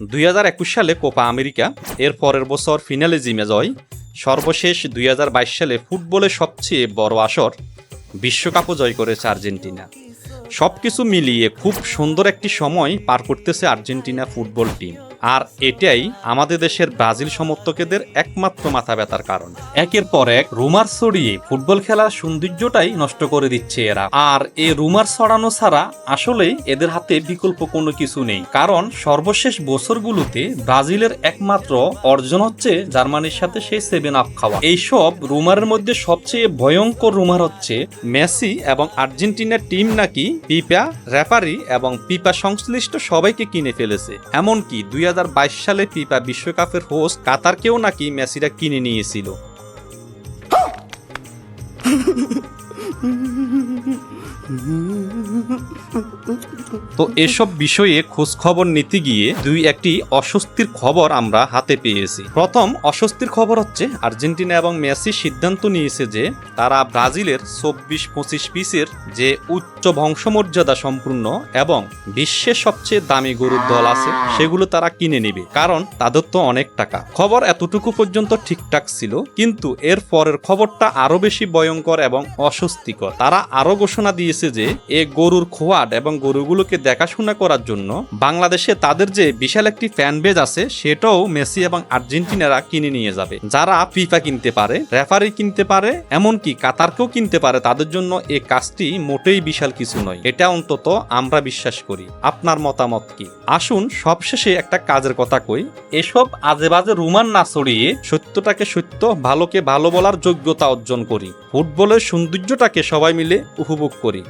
দুই হাজার একুশ সালে কোপা আমেরিকা এর পরের বছর ফিনালে জিমে জয় সর্বশেষ দুই হাজার বাইশ সালে ফুটবলের সবচেয়ে বড় আসর বিশ্বকাপও জয় করেছে আর্জেন্টিনা। সব কিছু মিলিয়ে খুব সুন্দর একটি সময় পার করতেছে আর্জেন্টিনা ফুটবল টিম। আর এটাই আমাদের দেশের ব্রাজিল সমর্থকদের একমাত্র মাথা ব্যথার কারণ। একের পর এক রুমার ছড়িয়ে ফুটবল খেলার সৌন্দর্যটাই নষ্ট করে দিচ্ছে এরা। আর এই রুমার ছড়ানো ছাড়া আসলে এদের হাতে বিকল্প কোনো কিছু নেই। কারণ সর্বশেষ বছরগুলোতে ব্রাজিলের একমাত্র অর্জন হচ্ছে জার্মানির সাথে সেই সেভেন আপ খাওয়া। এইসব রুমারের মধ্যে সবচেয়ে ভয়ঙ্কর রুমার হচ্ছে মেসি এবং আর্জেন্টিনার টিম নাকি পিপা, রেফারি এবং পিপা সংশ্লিষ্ট সবাইকে কিনে ফেলেছে। এমনকি দুই সালে ফিফা বিশ্বকাপের হোস্ট কাতারকেও নাকি মেসিরা কিনে নিয়েছিল। তো এসব বিষয়ে খোঁজ খবর নিতে গিয়ে দুই একটি অস্বস্তির খবর আমরা হাতে পেয়েছি। প্রথম অস্বস্তির খবর হচ্ছে, আর্জেন্টিনা এবং মেসি সিদ্ধান্ত নিয়েছে যে তারা ব্রাজিলের চব্বিশ পঁচিশ পিসের যে উচ্চ বংশমর্যাদা সম্পূর্ণ এবং বিশ্বের সবচেয়ে দামি গরুর দল আছে, সেগুলো তারা কিনে নেবে, কারণ তাদের তো অনেক টাকা। খবর এতটুকু পর্যন্ত ঠিকঠাক ছিল, কিন্তু এর পরের খবরটা আরও বেশি ভয়ঙ্কর এবং অস্বস্তিকর। তারা আরও ঘোষণা দিয়েছে যে, এ গরুর খোয়াট এবং গরুগুলোকে দেখাশোনা করার জন্য বাংলাদেশে তাদের যে বিশাল একটি ফ্যান বেজ আছে, সেটাও মেসি এবং আর্জেন্টিনারা কিনে নিয়ে যাবে। যারা ফিফা কিনতে পারে, রেফারি কিনতে পারে, এমনকি কাতারকেও কিনতে পারে, তাদের জন্য এই কাজটি মোটেই বিশাল কিছু নয়। এটা অন্তত আমরা বিশ্বাস করি। আপনার মতামত কি? আসুন সবশেষে একটা কাজের কথা কই। এসব আজে বাজে রুমান না ছড়িয়ে সত্যটাকে সত্য, ভালোকে ভালো বলার যোগ্যতা অর্জন করি। ফুটবলের সৌন্দর্যটাকে সবাই মিলে উপভোগ করি।